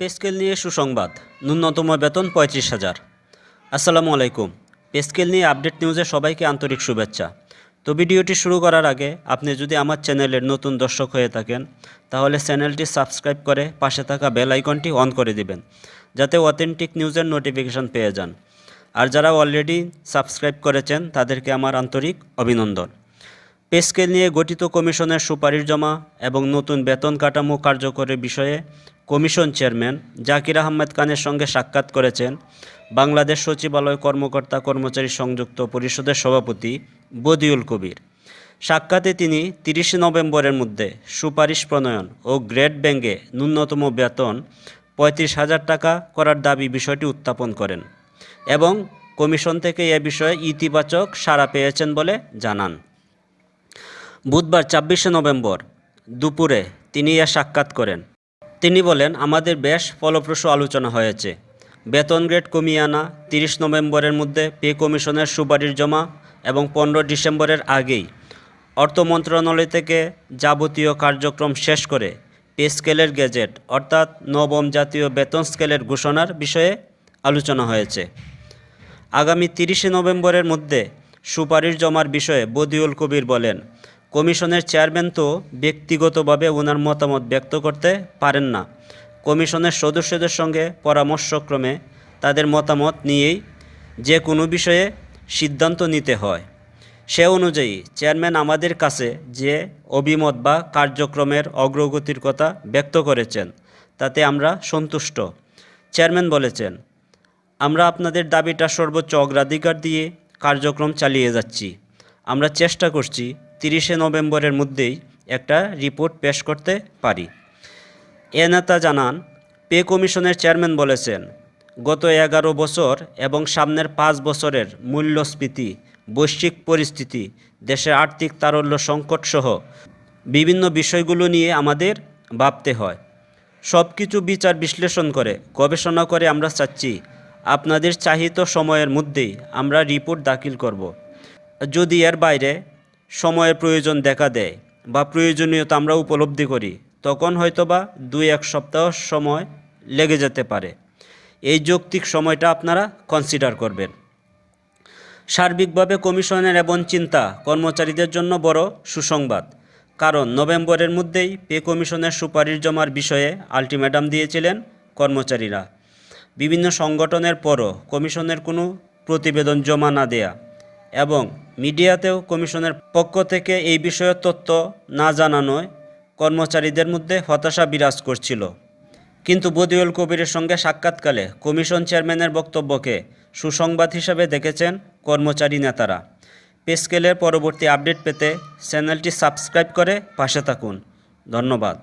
Pay scale নিয়ে সুসংবাদ। ন্যূনতম বেতন পঁয়ত্রিশ হাজার। আসসালামু আলাইকুম। পেস্কেল নিয়ে আপডেট নিউজে সবাইকে আন্তরিক শুভেচ্ছা। তো ভিডিওটি শুরু করার আগে আপনি যদি আমার চ্যানেলের নতুন দর্শক হয়ে থাকেন, তাহলে চ্যানেলটি সাবস্ক্রাইব করে পাশে থাকা বেল আইকনটি অন করে দিবেন, যাতে অথেন্টিক নিউজের নোটিফিকেশন পেয়ে যান। আর যারা অলরেডি সাবস্ক্রাইব করেছেন, তাদেরকে আমার আন্তরিক অভিনন্দন। পে স্কেল নিয়ে গঠিত কমিশনের সুপারিশ জমা এবং নতুন বেতন কাঠামো কার্যকরের বিষয়ে কমিশন চেয়ারম্যান জাকির আহমেদ খানের সঙ্গে সাক্ষাৎ করেছেন বাংলাদেশ সচিবালয় কর্মকর্তা কর্মচারী সংযুক্ত পরিষদের সভাপতি বদিউল কবির। সাক্ষাতে তিনি তিরিশে নভেম্বরের মধ্যে সুপারিশ প্রণয়ন ও গ্রেড ব্যাঙ্গে ন্যূনতম বেতন পঁয়ত্রিশ হাজার টাকা করার দাবি বিষয়টি উত্থাপন করেন এবং কমিশন থেকে এ বিষয়ে ইতিবাচক সাড়া পেয়েছেন বলে জানান। বুধবার ছাব্বিশে নভেম্বর দুপুরে তিনি এ সাক্ষাৎ করেন। তিনি বলেন, আমাদের বেশ ফলপ্রসূ আলোচনা হয়েছে। বেতন গ্রেড কমিয়ে আনা তিরিশ নভেম্বরের মধ্যে পে কমিশনের সুপারিশ জমা এবং পনেরো ডিসেম্বরের আগেই অর্থ মন্ত্রণালয় থেকে যাবতীয় কার্যক্রম শেষ করে পে স্কেলের গেজেট অর্থাৎ নবম জাতীয় বেতন স্কেলের ঘোষণার বিষয়ে আলোচনা হয়েছে। আগামী তিরিশে নভেম্বরের মধ্যে সুপারিশ জমার বিষয়ে বদিউল কবির বলেন কমিশনের চেয়ারম্যান তো ব্যক্তিগতভাবে ওনার মতামত ব্যক্ত করতে পারেন না। কমিশনের সদস্যদের সঙ্গে পরামর্শক্রমে তাদের মতামত নিয়েই যে কোনো বিষয়ে সিদ্ধান্ত নিতে হয়। সে অনুযায়ী চেয়ারম্যান আমাদের কাছে যে অভিমত বা কার্যক্রমের অগ্রগতির কথা ব্যক্ত করেছেন, তাতে আমরা সন্তুষ্ট। চেয়ারম্যান বলেছেন, আমরা আপনাদের দাবিটা সর্বোচ্চ অগ্রাধিকার দিয়ে কার্যক্রম চালিয়ে যাচ্ছি। আমরা চেষ্টা করছি তিরিশে নভেম্বরের মধ্যেই একটা রিপোর্ট পেশ করতে পারি। এ নেতা জানান, পে কমিশনের চেয়ারম্যান বলেছেন, গত এগারো বছর এবং সামনের পাঁচ বছরের মূল্যস্ফীতি, বৈশ্বিক পরিস্থিতি, দেশের আর্থিক তারল্য সংকটসহ বিভিন্ন বিষয়গুলো নিয়ে আমাদের ভাবতে হয়। সব কিছু বিচার বিশ্লেষণ করে, গবেষণা করে আমরা চাচ্ছি, আপনাদের চাহিত সময়ের মধ্যেই আমরা রিপোর্ট দাখিল করব। যদি এর বাইরে সময়ের প্রয়োজন দেখা দেয় বা প্রয়োজনীয়তা আমরা উপলব্ধি করি, তখন হয়তোবা দুই এক সপ্তাহ সময় লেগে যেতে পারে। এই যৌক্তিক সময়টা আপনারা কনসিডার করবেন। সার্বিকভাবে কমিশনের এবং চিন্তা কর্মচারীদের জন্য বড় সুসংবাদ, কারণ নভেম্বরের মধ্যেই পে কমিশনের সুপারিশ জমার বিষয়ে আলটিমেটাম দিয়েছিলেন কর্মচারীরা। বিভিন্ন সংগঠনের পরও কমিশনের কোনো প্রতিবেদন জমা না দেয়া এবং মিডিয়াতেও কমিশনের পক্ষ থেকে এই বিষয়ে তথ্য না জানানোয় কর্মচারীদের মধ্যে হতাশা বিরাজ করছিল। কিন্তু বদিউল কবিরের সঙ্গে সাক্ষাৎকালে কমিশন চেয়ারম্যানের বক্তব্যকে সুসংবাদ হিসাবে দেখেছেন কর্মচারী নেতারা। পেস্কেলের পরবর্তী আপডেট পেতে চ্যানেলটি সাবস্ক্রাইব করে পাশে থাকুন। ধন্যবাদ।